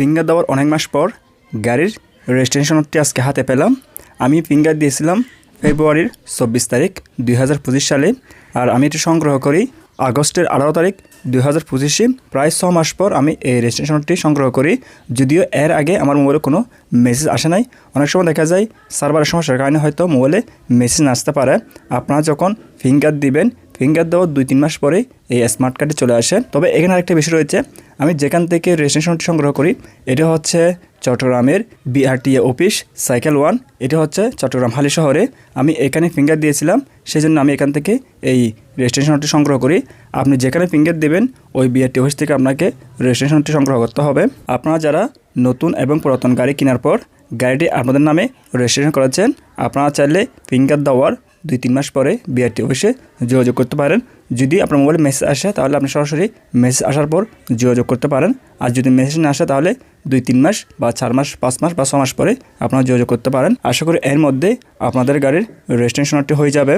Finger দেওয়ার অনেক মাস পর গাড়ির রেজিস্ট্রেশনটি আজকে হাতে পেলাম। আমি ফিঙ্গার দিয়েছিলাম ফেব্রুয়ারির চব্বিশ তারিখ দুই হাজার পঁচিশ সালে আর আমি এটি সংগ্রহ করি আগস্টের আঠারো তারিখ দুই হাজার পঁচিশে। প্রায় ছ মাস পর আমি এই রেজিস্ট্রেশনটি সংগ্রহ করি। যদিও এর আগে আমার মোবাইলে কোনো মেসেজ আসে নাই। অনেক সময় দেখা যায় সার্ভারের সমস্যার কারণে হয়তো মোবাইলে মেসেজ আসতে পারে। আপনারা যখন ফিঙ্গার দিবেন ফিঙ্গার দেওয়ার দুই তিন মাস পরে এই স্মার্ট কার্ডটি চলে আসে। তবে এখানে আরেকটা বিষয় রয়েছে আমি যেখান থেকে রেজিস্ট্রেশনটি সংগ্রহ করি, এটা হচ্ছে চট্টগ্রামের বিআরটিএ অফিস, সাইকেল ওয়ান। এটা হচ্ছে চট্টগ্রাম হালি শহরে। আমি এখানে ফিঙ্গার দিয়েছিলাম সেই জন্য আমি এখান থেকে এই রেজিস্ট্রেশনটি সংগ্রহ করি। আপনি যেখানে ফিঙ্গার দেবেন, ওই বিআরটি অফিস থেকে আপনাকে রেজিস্ট্রেশনটি সংগ্রহ করতে হবে। আপনারা যারা নতুন এবং পুরাতন গাড়ি কেনার পর গাড়িটি আপনাদের নামে রেজিস্ট্রেশন করেছেন, আপনারা চাইলে ফিঙ্গার দেওয়ার দুই তিন মাস পরে বিআরটি অফিসে যোগাযোগ করতে পারেন। যদি আপনার মোবাইলে মেসেজ আসে, তাহলে আপনি সরাসরি মেসেজ আসার পর যোগাযোগ করতে পারেন। আর যদি মেসেজ না আসে, তাহলে দুই তিন মাস বা চার মাস, পাঁচ মাস বা ছ মাস পরে আপনারা যোগাযোগ করতে পারেন। আশা করি এর মধ্যে আপনাদের গাড়ির রেজিস্ট্রেশনটি হয়ে যাবে।